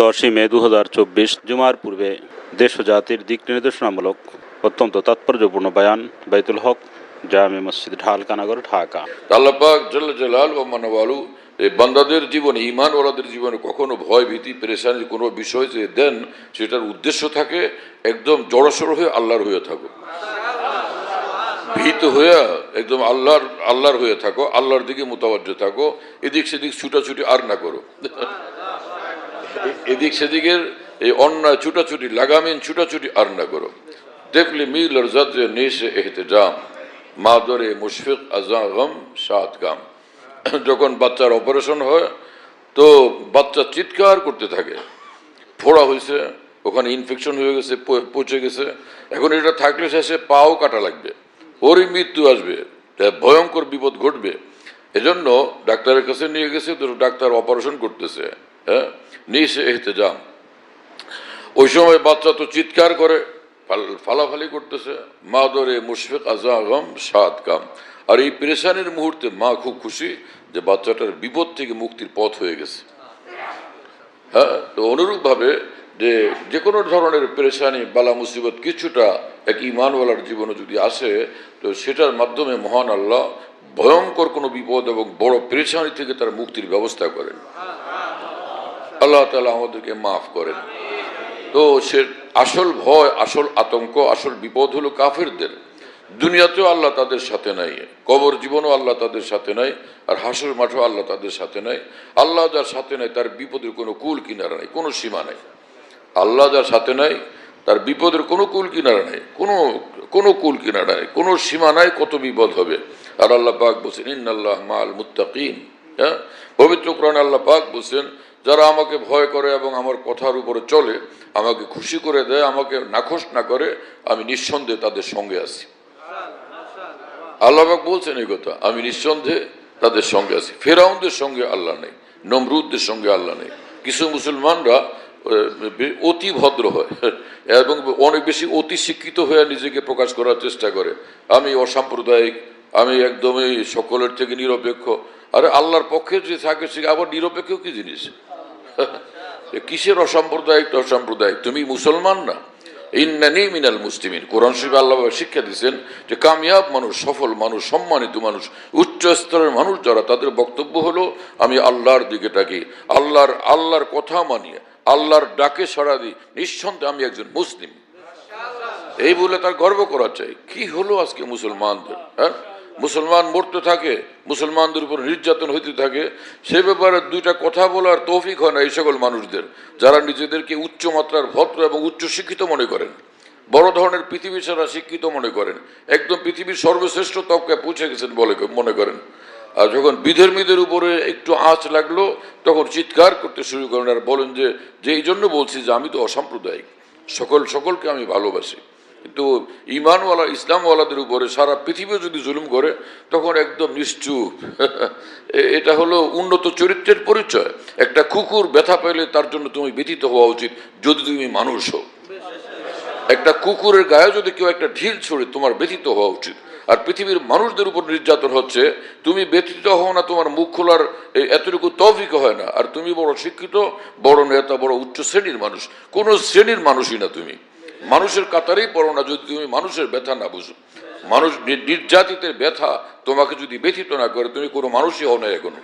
দশই মে দু হাজার চব্বিশ, জুমার পূর্বে দেশ ও জাতির দিক নির্দেশনামূলক অত্যন্ত তাৎপর্যপূর্ণ বয়ান বাইতুল হক, জামে মসজিদ ঢালকানগর ঢাকা। আল্লাহ পাক জাল্লা জালাল ও মানবালু এই বান্দাদের জীবনে ইমানওয়ালাদের জীবনে কখনো ভয়, ভীতি, পেরেশানির কোনো বিষয় যে দেন সেটার উদ্দেশ্য থাকে একদম জড়সড় হয়ে আল্লাহর হয়ে থাকো। ভীত হয়ে একদম আল্লাহর আল্লাহর হয়ে থাকো, আল্লাহর দিকে মোতাবজ্জ থাকো, এদিক সেদিক ছুটাছুটি আর না করো। এদিক সেদিকের এই অন্যায় ছুটাছুটি লাগামিন ছুটাছুটি আর না করো। দেখলে মিল আর জাদ্রে নেশে এহতেজাম, মাদরে মুশফিক আজাগম সাত গাম যখন বাচ্চার অপারেশন হয়, তো বাচ্চা চিৎকার করতে থাকে। ফোড়া হয়েছে ওখানে ইনফেকশন হয়ে গেছে পচে গেছে। এখন এটা থাকলে শেষে পাও কাটা লাগবে। ওরই মৃত্যু আসবে। ভয়ঙ্কর বিপদ ঘটবে। এজন্য ডাক্তারের কাছে নিয়ে গেছে, তো ডাক্তার অপারেশন করতেছে। হ্যাঁ? নিশে এহতেজাম ওই সময় বাচ্চা তো চিৎকার করে ফালাফালি করতেছে মা ধরে মুশফিক আজাগম সাদ কাম। আর এই পেরেশানির মুহূর্তে মা খুব খুশি যে বাচ্চাটার বিপদ থেকে মুক্তির পথ হয়ে গেছে। হ্যাঁ? তো অনুরূপভাবে যে যে কোনো ধরনের পেরেশানি, বালা মুসিবত কিছুটা এক ইমানওয়ালার জীবনে যদি আসে, তো সেটার মাধ্যমে মহান আল্লাহ ভয়ঙ্কর কোনো বিপদ এবং বড় পেরেশানি থেকে তার মুক্তির ব্যবস্থা করেন। আল্লাহ তালা আমাদেরকে মাফ করেন। তো সে আসল ভয়, আসল আতঙ্ক, আসল বিপদ হলো কাফেরদের। দুনিয়াতেও আল্লাহ তাদের সাথে নাই, কবর জীবনও আল্লাহ তাদের সাথে নাই, আর হাসর মাঠও আল্লাহ তাদের সাথে নাই। আল্লাহ যার সাথে নাই, তার বিপদের কোনো কুল কিনারা নাই, কোনো সীমা নাই। আল্লাহ যার সাথে নাই, তার বিপদের কোনো কুল কিনারা নাই, কোনো কোনো কুল কিনারা নাই, কোনো সীমা নাই কত বিপদ হবে। আর আল্লাহ পাক বলছেন, ইন্নাল্লাহ মাল মুত্তাকিন। হ্যাঁ? পবিত্র কোরআন আল্লাহ পাক বলছেন, যারা আমাকে ভয় করে এবং আমার কথার উপরে চলে, আমাকে খুশি করে দেয়, আমাকে নাখোশ না করে, আমি নিঃসন্দেহে তাদের সঙ্গে আছি। আল্লাহবাক বলছেন এই কথা, আমি নিঃসন্দেহে তাদের সঙ্গে আছি। ফেরাউনদের সঙ্গে আল্লাহ নেই, নমরুদদের সঙ্গে আল্লাহ নেই। কিছু মুসলমানরা অতি ভদ্র হয়, এবং অনেক বেশি অতি শিক্ষিত হয়ে নিজেকে প্রকাশ করার চেষ্টা করে। আমি অসাম্প্রদায়িক, আমি একদমই সকলের থেকে নিরপেক্ষ আরে আল্লাহর পক্ষে যে থাকে, সে আবার নিরপেক্ষ কি জিনিস? কিসের অসাম্প্রদায়িক অসাম্প্রদায়িক? তুমি মুসলমান না? ইন্নানি মিনাল মুসলিমিন। কোরআন শরীফে আল্লাহ শিক্ষা দিচ্ছেন যে কামিয়াব মানুষ, সফল মানুষ, সম্মানিত মানুষ, উচ্চ স্তরের মানুষ যারা, তাদের বক্তব্য হলো, আমি আল্লাহর দিকে ডাকি আল্লাহর আল্লাহর কথা মানিয়ে, আল্লাহর ডাকে সাড়া দিই। নিঃসন্দেহে আমি একজন মুসলিম। এই বলে তার গর্ব করা চাই। কি হলো আজকে মুসলমানদের হ্যাঁ? মুসলমান মরতে থাকে, মুসলমানদের উপর নির্যাতন হইতে থাকে, সে ব্যাপারে দুইটা কথা বলার তৌফিক হয় না এই সকল মানুষদের, যারা নিজেদেরকে উচ্চ মাত্রার ভদ্র এবং উচ্চ শিক্ষিত মনে করেন। বড় ধরনের পৃথিবী ছাড়া শিক্ষিত মনে করেন। একদম পৃথিবীর সর্বশ্রেষ্ঠ তবকে পৌঁছে গেছেন বলে মনে করেন। আর যখন বিধর্মীদের উপরে একটু আঁচ লাগল, তখন চিৎকার করতে শুরু করেন আর বলেন যে যে এই জন্য বলছি যে আমি তো অসাম্প্রদায়িক। সকল সকলকে আমি ভালোবাসি। কিন্তু ইমানওয়ালা ইসলামওয়ালাদের উপরে সারা পৃথিবী যদি জুলুম করে, তখন একদম নিশ্চুপ। এটা হলো উন্নত চরিত্রের পরিচয়। একটা কুকুর ব্যথা পেলে তার জন্য তুমি ব্যতীত হওয়া উচিত, যদি তুমি মানুষ হও। একটা কুকুরের গায়ে যদি কেউ একটা ঢিল ছড়ে, তোমার ব্যথিত হওয়া উচিত। আর পৃথিবীর মানুষদের উপর নির্যাতন হচ্ছে, তুমি ব্যথিত হও না, তোমার মুখ খোলার এতটুকু তৌফিক হয় না। আর তুমি বড় শিক্ষিত, বড় নেতা, বড় উচ্চ শ্রেণির মানুষ। কোন শ্রেণির মানুষই না তুমি। মানুষের কাতারেই পড়ো না যদি তুমি মানুষের ব্যথা না বুঝো। মানুষ নির্যাতিতের ব্যথা তোমাকে যদি ব্যথিত না করে, তুমি কোনো মানুষই হও না এখনও।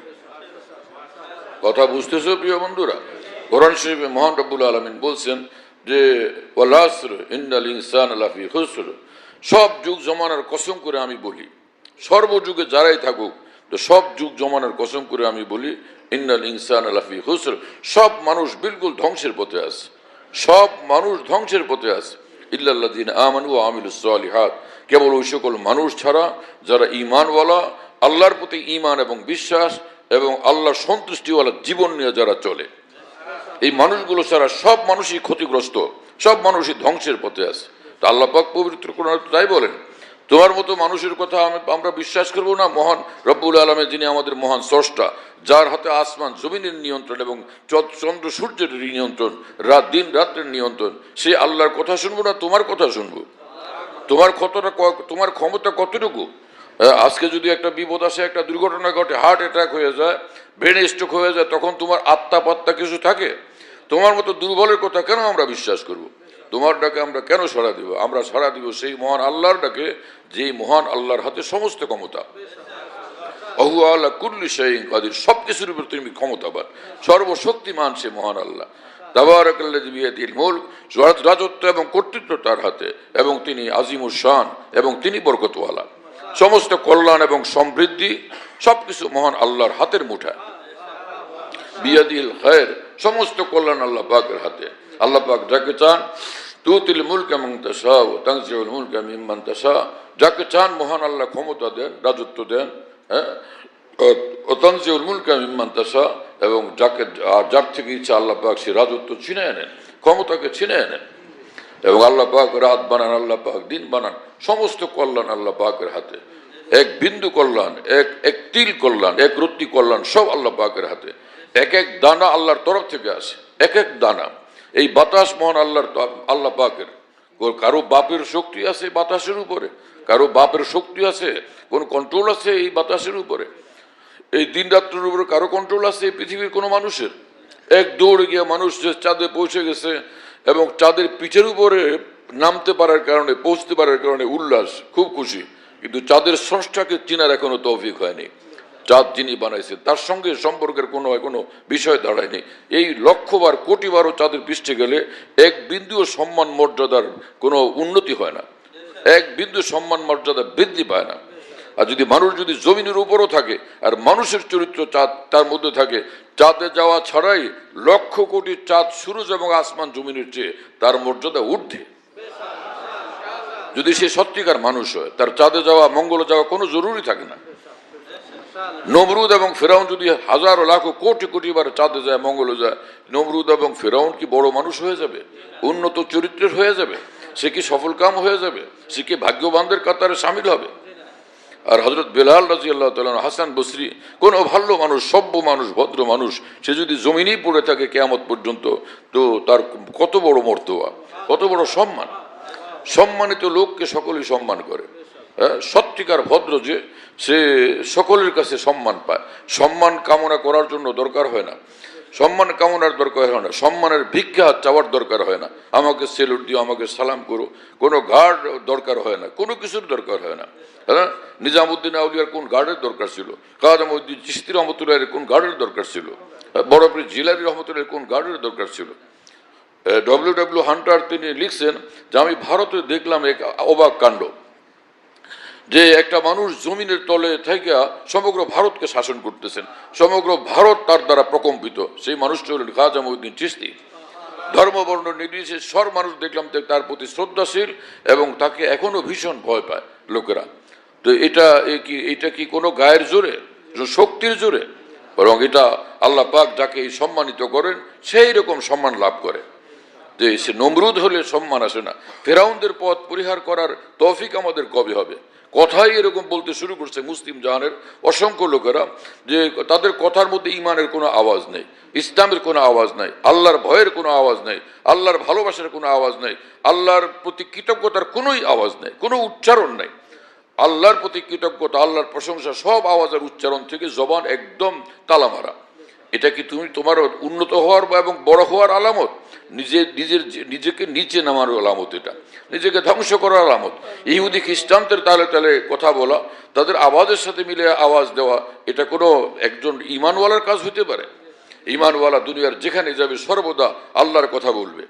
কথা বুঝতেছো প্রিয় বন্ধুরা? কোরআন শরীফে মহান রব্বুল আলমিন বলছেন যে ওয়ালাসর ইন্নাল ইনসান আলাফি খুসর। সব যুগ জমানার কসম করে আমি বলি, সর্বযুগে যারাই থাকুক, তো সব যুগ জমানার কসম করে আমি বলি, ইন্নাল ইনসান আলাফি খুসর। সব মানুষ বিলকুল ধ্বংসের পথে আছে। সব মানুষ ধ্বংসের পথে আছে। ইল্লাল্লাদিন আমানু আমিলুস সালিহাত। কেবল ওই সকল মানুষ ছাড়া যারা ঈমানওয়ালা, আল্লাহর প্রতি ইমান এবং বিশ্বাস এবং আল্লাহ সন্তুষ্টিওয়ালা জীবন নিয়ে যারা চলে, এই মানুষগুলো ছাড়া সব মানুষই ক্ষতিগ্রস্ত, সব মানুষই ধ্বংসের পথে আছে। তো আল্লাহ পাক পবিত্র কোরআন তাই বলেন তোমার মতো মানুষের কথা আমি আমরা বিশ্বাস করব না। মহান রব্বুল আলমে যিনি আমাদের মহান স্রষ্টা, যার হাতে আসমান, জমিনের নিয়ন্ত্রণ এবং চন্দ্র সূর্যের নিয়ন্ত্রণ, রাত দিন রাত্রের নিয়ন্ত্রণ, সে আল্লাহর কথা শুনব না, তোমার কথা শুনব? তোমার কতটা তোমার ক্ষমতা কতটুকু? আজকে যদি একটা বিপদ আসে, একটা দুর্ঘটনা ঘটে হার্ট অ্যাটাক হয়ে যায় ব্রেন স্ট্রোক হয়ে যায়, তখন তোমার আত্মা পাত্তা কিছু থাকে? তোমার মতো দুর্বলের কথা কেন আমরা বিশ্বাস করব? তোমার ডাকে আমরা কেন সাড়া দিব? আমরা সাড়া দিব সেই মহান আল্লাহর ডাকে যে মহান আল্লাহর হাতে সমস্ত ক্ষমতা। অহু আল্লাহ কুল্লি শাইইন কাদির সব কিছুর উপর তুমি ক্ষমতাবান, সর্বশক্তিমান সে মহান আল্লাহ। রাজত্ব এবং কর্তৃত্ব তার হাতে, এবং তিনি আজিমুর শান, এবং তিনি বরকতওয়ালা। সমস্ত কল্যাণ এবং সমৃদ্ধি সবকিছু মহান আল্লাহর হাতের মুঠায়। বিয়াদিল খায়ের, সমস্ত কল্যাণ আল্লাহ পাকের হাতে। আল্লাহ পাক যাকে চান, তুতিল মুলক এবং তাসা ও তাংসিউল মুলক যাকে চান, মহান আল্লাহ ক্ষমতা দেন, রাজত্ব দেন হ্যাঁ? ও তাংসিউল মুলক মিম্মান তাসা এবং যাকে, আর যার থেকে ইচ্ছা আল্লাহ পাক সে রাজত্ব ছিনে নেন, ক্ষমতাকে ছিনে নেন। এবং আল্লাহ পাক রাত বানান, আল্লাহ পাক দিন বানান, সমস্ত কল্যাণ আল্লাহ পাকের হাতে। এক বিন্দু কল্যাণ, এক এক তিল কল্যাণ, এক রত্তি কল্যাণ সব আল্লাহ পাকের হাতে। এক এক দানা আল্লাহর তরফ থেকে আসে, এক এক দানা। এই বাতাস মহান আল্লাহর আল্লাহ পাকের। কারও বাপের শক্তি আছে বাতাসের উপরে। কারও বাপের শক্তি আছে, কোন কন্ট্রোল আছে এই বাতাসের উপরে। এই দিন রাত্রের উপরে কারও কন্ট্রোল আছে এই পৃথিবীর কোনো মানুষের? এক দৌড়ে গিয়ে মানুষ যে চাঁদে পৌঁছে গেছে এবং চাঁদের পিঠের উপরে নামতে পারার কারণে, পৌঁছতে পারার কারণে উল্লাস, খুব খুশি। কিন্তু চাঁদের স্রষ্টাকে চিনার এখনও তৌফিক হয়নি। চাঁদ যিনি বানাইছে, তার সঙ্গে সম্পর্কের কোনো কোনো বিষয় দাঁড়ায়নি। এই লক্ষবার, কোটিবারও চাঁদের পৃষ্ঠে গেলে এক বিন্দুও সম্মান মর্যাদার কোনো উন্নতি হয় না। এক বিন্দু সম্মান মর্যাদা বৃদ্ধি পায় না। আর যদি মানুষ যদি জমিনের উপরও থাকে, আর মানুষের চরিত্র চাঁদ তার মধ্যে থাকে, চাঁদে যাওয়া ছাড়াই লক্ষ কোটি চাঁদ সূরজ এবং আসমান জমিনের চেয়ে তার মর্যাদা ঊর্ধ্বে। যদি সে সত্যিকার মানুষ হয়, তার চাঁদে যাওয়া, মঙ্গলে যাওয়া কোনো জরুরি থাকে না। নমরুদ এবং ফেরাউন যদি হাজারো লাখো কোটি কোটি বার চাঁদে যায়, মঙ্গলে যায়, নমরুদ এবং ফেরাউন কি বড় মানুষ হয়ে যাবে? উন্নত চরিত্রের হয়ে যাবে? সে কি সফল কাম হয়ে যাবে? সে কি ভাগ্যবানদের কাতারে সামিল হবে? আর হজরত বেলাল রাজি আল্লাহ তালন হাসান বসরি, কোন ভালো মানুষ, সভ্য মানুষ, ভদ্র মানুষ, সে যদি জমিনেই পড়ে থাকে কেয়ামত পর্যন্ত, তো তার কত বড় মর্তবা, কত বড় সম্মান। সম্মানিত লোককে সকলেই সম্মান করে। সত্যিকার ভদ্র যে, সে সকলের কাছে সম্মান পায়। সম্মান কামনা করার জন্য দরকার হয় না। সম্মান কামনার দরকার হয় না। সম্মানের ভিক্ষা চাওয়ার দরকার হয় না। আমাকে সেলুট দিও, আমাকে সালাম করো। কোনো গার্ড দরকার হয় না। কোনো কিছুর দরকার হয় না। হ্যাঁ? নিজামুদ্দিন আউলিয়ার কোন গার্ডের দরকার ছিল? কাদামুদ্দিন চিস্তি রহমতুল্লাহের কোন গার্ডের দরকার ছিল? বড়পীর জিলারি রহমতুল্লাহের কোন গার্ডের দরকার ছিল? ডব্লিউ ডব্লিউ হান্টার তিনি লিখছেন যে, আমি ভারতে দেখলাম এক অবাক কাণ্ড। যে একটা মানুষ জমিনের তলে থেকে সমগ্র ভারতকে শাসন করতেছেন, সমগ্র ভারত তার দ্বারা প্রকম্পিত। সেই মানুষটি হলেন খাজা মহিউদ্দিন চিস্তি ধর্মবর্ণ নির্বিশেষে সব মানুষ দেখলাম তার প্রতি শ্রদ্ধাশীল এবং তাকে এখনও ভীষণ ভয় পায় লোকেরা। তো এটা কি এটা কি কোনো গায়ের জোরে? শক্তির জোরে? বরং এটা আল্লাহ পাক যাকে সম্মানিত করেন, সেই রকম সম্মান লাভ করে। যে সে নমরুদ হলে সম্মান আসে না। ফেরাউনদের পথ পরিহার করার তৌফিক আমাদের কবে হবে? কথাই এরকম বলতে শুরু করছে মুসলিম জাহানের অসংখ্য লোকেরা যে তাদের কথার মধ্যে ইমানের কোনো আওয়াজ নেই, ইসলামের কোনো আওয়াজ নাই, আল্লাহর ভয়ের কোনো আওয়াজ নেই, আল্লাহর ভালোবাসার কোনো আওয়াজ নেই, আল্লাহর প্রতি কৃতজ্ঞতার কোনোই আওয়াজ নেই, কোনো উচ্চারণ নেই। আল্লাহর প্রতি কৃতজ্ঞতা, আল্লাহর প্রশংসা সব আওয়াজের উচ্চারণ থেকে জবান একদম তালামারা। এটা কি তুমি তোমার উন্নত হওয়ার এবং বড় হওয়ার আলামত? নিজে নিজের, নিজেকে নিচে নামার আলামত এটা। নিজেকে ধ্বংস করার আলামত। ইহুদি খ্রিস্টানদের তালে তালে কথা বলা, তাদের আওয়াজের সাথে মিলে আওয়াজ দেওয়া, এটা কোনো একজন ইমানওয়ালার কাজ হতে পারে। ইমানওয়ালা দুনিয়ার যেখানে যাবে সর্বদা আল্লাহর কথা বলবে।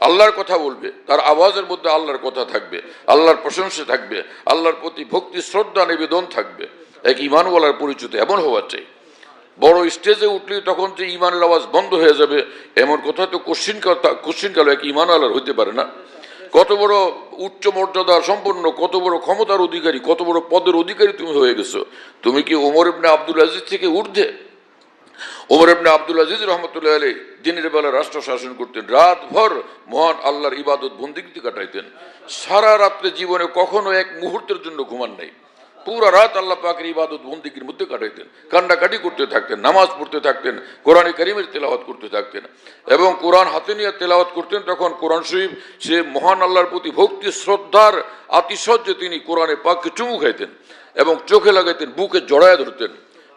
আল্লাহর কথা বলবে। তার আওয়াজের মধ্যে আল্লাহর কথা থাকবে, আল্লাহর প্রশংসা থাকবে, আল্লাহর প্রতি ভক্তি, শ্রদ্ধা, নিবেদন থাকবে। এক ইমানওয়ালার পরিচিত এমন হওয়া চাই। বড় স্টেজে উঠলে তখন যে ইমানের আওয়াজ বন্ধ হয়ে যাবে, এমন কথা তো কোশ্চিন কোশ্চিন কাল এক ইমানওয়ালার হইতে পারে না। কত বড় উচ্চ মর্যাদা সম্পন্ন, কত বড় ক্ষমতার অধিকারী, কত বড় পদের অধিকারী তুমি হয়ে গেছো। তুমি কি ওমর ইবনে আব্দুল আজিজ থেকে ঊর্ধ্বে? ওমর ইবনে আব্দুল আজিজ রহমতুল্লাহ আলী দিনের বেলা রাষ্ট্র শাসন করতেন, রাতভর মহান আল্লাহর ইবাদত বন্দিগিতে কাটাইতেন। সারা রাত্রে জীবনে কখনো এক মুহূর্তের জন্য ঘুমান নাই। পুরো রাত আল্লাহ পাকের ইবাদত বন্দিগির মধ্যে কাটাইতেন। কান্ডাকাটি করতে থাকতেন, নামাজ পড়তে থাকতেন, কোরআনে করিমের তেলাওয়াত করতে থাকতেন। এবং কোরআন হাতে নিয়ে তেলাওয়াত করতেন, তখন কোরআন শরীফ সে মহান আল্লাহর প্রতি ভক্তি, শ্রদ্ধার আতিশয্যে তিনি কোরআনে পাককে চুমু খাইতেন এবং চোখে লাগাইতেন, বুকে জড়ায় ধরতেন।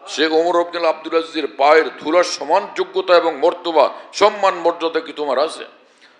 শেখ ওমর আব্দুল আব্দুল আজিজের পায়ের ধুলার সমান যোগ্যতা এবং মর্তবা, সম্মান, মর্যাদা কি তোমার আছে?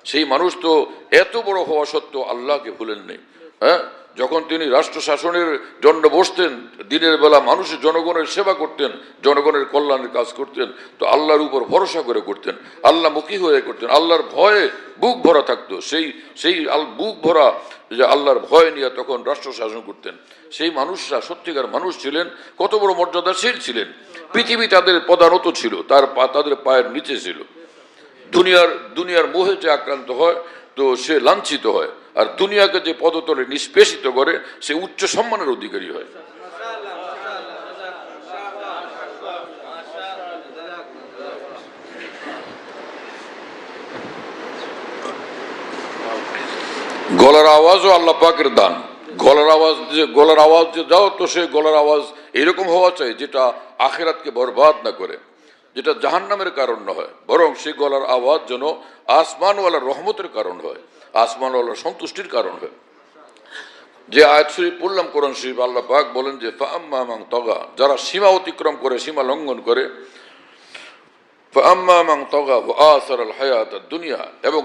সেই মানুষ তো এত বড় হওয়া সত্ত্বেও আল্লাহকে ভুলেন নেই হ্যাঁ? যখন তিনি রাষ্ট্র শাসনের জন্য বসতেন, দিনের বেলা মানুষের জনগণের সেবা করতেন, জনগণের কল্যাণের কাজ করতেন, তো আল্লাহর উপর ভরসা করে করতেন, আল্লাহ মুখী হয়ে করতেন, আল্লাহর ভয়ে বুক ভরা থাকতো। সেই সেই বুক ভরা যে আল্লাহর ভয় নিয়ে তখন রাষ্ট্র শাসন করতেন। সেই মানুষরা, সত্যিকার মানুষ ছিলেন, কত বড় মর্যাদাশীল ছিলেন। পৃথিবী তাদের পদানত ছিল, তার তাদের পায়ের নিচে ছিল। দুনিয়ার দুনিয়ার মোহে যে আক্রান্ত হয়, তো সে লাঞ্ছিত হয়। আর দুনিয়াকে যে পদতলে নিষ্পেষিত করে, সে উচ্চ সম্মানের অধিকারী হয়। গলার আওয়াজও আল্লাহ পাকের দান। গলার আওয়াজ যে, গলার আওয়াজ যে যাও, তো সে গলার আওয়াজ এরকম হওয়া চাই যেটা আখেরাতকে বরবাদ না করে, যেটা জাহান্নামের কারণ না হয় বরং সেই গলার আওয়াজ যেন আসমানওয়ালার রহমতের কারণ হয়। আসমানওয়ালার সন্তুষ্টির কারণ হয়। যে আয়াত শরীফ পড়লাম, কোরআন শরীফ আল্লাহ পাক বলেন যে ফাম্মা মাং তগা, যারা সীমা অতিক্রম করে, সীমা লঙ্ঘন করে ফাম্মা মাং তগা ও আল হায়াত দুনিয়া এবং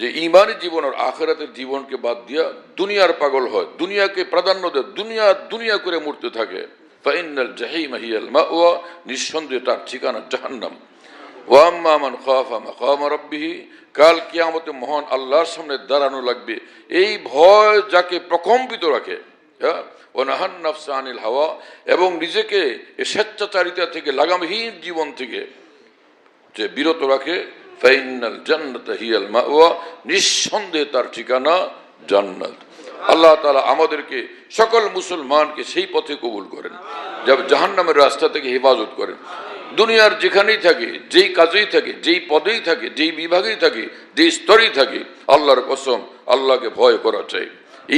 যে ইমানি জীবন আর আখেরাতের জীবনকে বাদ দিয়া দুনিয়ার পাগল হয়, দুনিয়াকে প্রাধান্য দেয়, দুনিয়া দুনিয়া করে মরতে থাকে ফাইনাল জাহিম হিয়াল মাওয়া, নিঃসন্দেহে তার ঠিকানা জাহান্নাম। ওয়াম্মা মান খাফা মাকাম রাব্বিহি, কাল কিয়ামতে মহান আল্লাহর সামনে দাঁড়ানো লাগবে। এই ভয় যাকে প্রকম্পিত রাখে হ্যাঁ ও নাহান নাফসা আনিল হাওয়া, এবং নিজেকে স্বেচ্ছাচারিতা থেকে, লাগামহীন জীবন থেকে যে বিরত রাখে ফাইনাল জান্নাত হিয়াল মাওয়া, নিঃসন্দেহে তার ঠিকানা জান্নাত। আল্লাহ তালা আমাদেরকে, সকল মুসলমানকে সেই পথে কবুল করেন, যা জাহান্নামের রাস্তা থেকে হেফাজত করেন। দুনিয়ার যেখানেই থাকে, যেই কাজেই থাকে, যেই পদেই থাকে, যেই বিভাগেই থাকে, যেই স্তরেই থাকে, আল্লাহর কসম আল্লাহকে ভয় করা চাই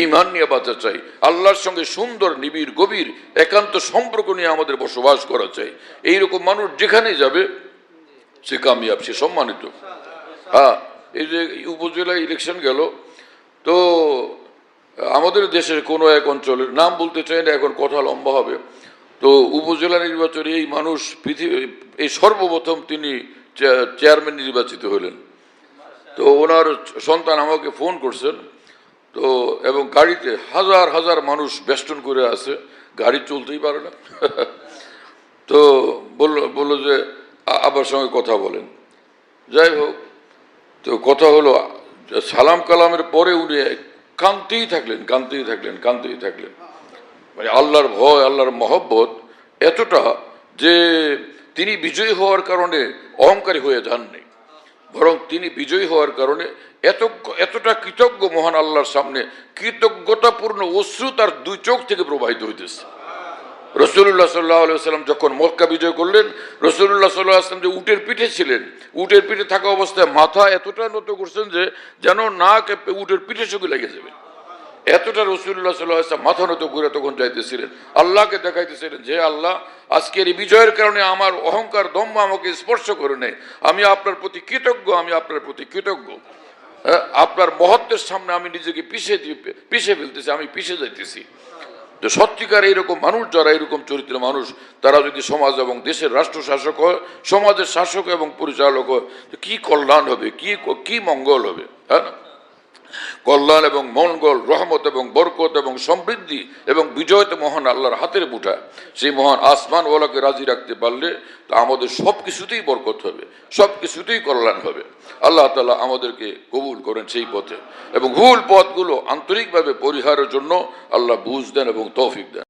ইমান নিয়ে বাঁচা চাই, আল্লাহর সঙ্গে সুন্দর, নিবিড়, গভীর, একান্ত সম্পর্ক নিয়ে আমাদের বসবাস করা চাই। এইরকম মানুষ যেখানেই যাবে, সে কামিয়াব, সে সম্মানিত। হ্যাঁ এই যে উপজেলা ইলেকশন গেল, তো আমাদের দেশের কোনো এক অঞ্চলের, নাম বলতে চাই না, এখন কথা লম্বা হবে। তো উপজেলা নির্বাচনে এই মানুষ পৃথিবী, এই সর্বপ্রথম তিনি চেয়া- চেয়ারম্যান নির্বাচিত হলেন। তো ওনার সন্তান আমাকে ফোন করছেন। তো, এবং গাড়িতে হাজার হাজার মানুষ বেষ্টন করে আছে। গাড়ি চলতেই পারে না। তো বলল বলল যে আবার সঙ্গে কথা বলেন। যাই হোক, তো কথা হলো, সালাম কালামের পরে উনি কাঁদতেই থাকলেন কাঁদতেই থাকলেন কাঁদতেই থাকলেন। মানে আল্লাহর ভয়, আল্লাহর মহব্বত এতটা যে তিনি বিজয়ী হওয়ার কারণে অহংকারী হয়ে যাননি। বরং তিনি বিজয়ী হওয়ার কারণে এত এতটা কৃতজ্ঞ মহান আল্লাহর সামনে কৃতজ্ঞতাপূর্ণ অশ্রু তার দুই চোখ থেকে প্রবাহিত হইতেছে। রসুল্লাহ সাল্লাহ সাল্লাম যখন মক্কা বিজয় করলেন রসুল্লাহ সাল্লাহ আসলাম যে উটের পিঠে ছিলেন, উটের পিঠে থাকা অবস্থায় মাথা এতটা নত করছেন যে যেন না কেঁপে উটের পিঠে সঙ্গে লেগে যাবে। এতটা রসুল্লাহ সাল্লাহ মাথা নত ঘুরে তখন যাইতেছিলেন। আল্লাহকে দেখাইতেছিলেন যে আল্লাহ আজকের এই বিজয়ের কারণে আমার অহংকার দম্ভ আমাকে স্পর্শ করে নেই আমি আপনার প্রতি কৃতজ্ঞ আমি আপনার প্রতি কৃতজ্ঞ। হ্যাঁ, আপনার মহত্বের সামনে আমি নিজেকে পিছিয়ে দিয়ে পিছিয়ে ফেলতেছি আমি পিছিয়ে যাইতেছি। তো সত্যিকার এইরকম মানুষ যারা এরকম চরিত্রের মানুষ তারা যদি সমাজ এবং দেশের রাষ্ট্র শাসক হয় সমাজের শাসক এবং পরিচালক হয় তো কি কল্যাণ হবে কি কি মঙ্গল হবে হ্যাঁ না? কল্যাণ এবং মঙ্গল, রহমত এবং বরকত এবং সমৃদ্ধি এবং বিজয় তো মহান আল্লাহর হাতের মুঠা। সেই মহান আসমানওয়ালাকে রাজি রাখতে পারলে তা আমাদের সব কিছুতেই বরকত হবে সব কিছুতেই কল্যাণ হবে। আল্লাহ তালা আমাদেরকে কবুল করেন সেই পথে এবং ভুল পথগুলো আন্তরিকভাবে পরিহারের জন্য আল্লাহ বুঝ দেন এবং তৌফিক দেন।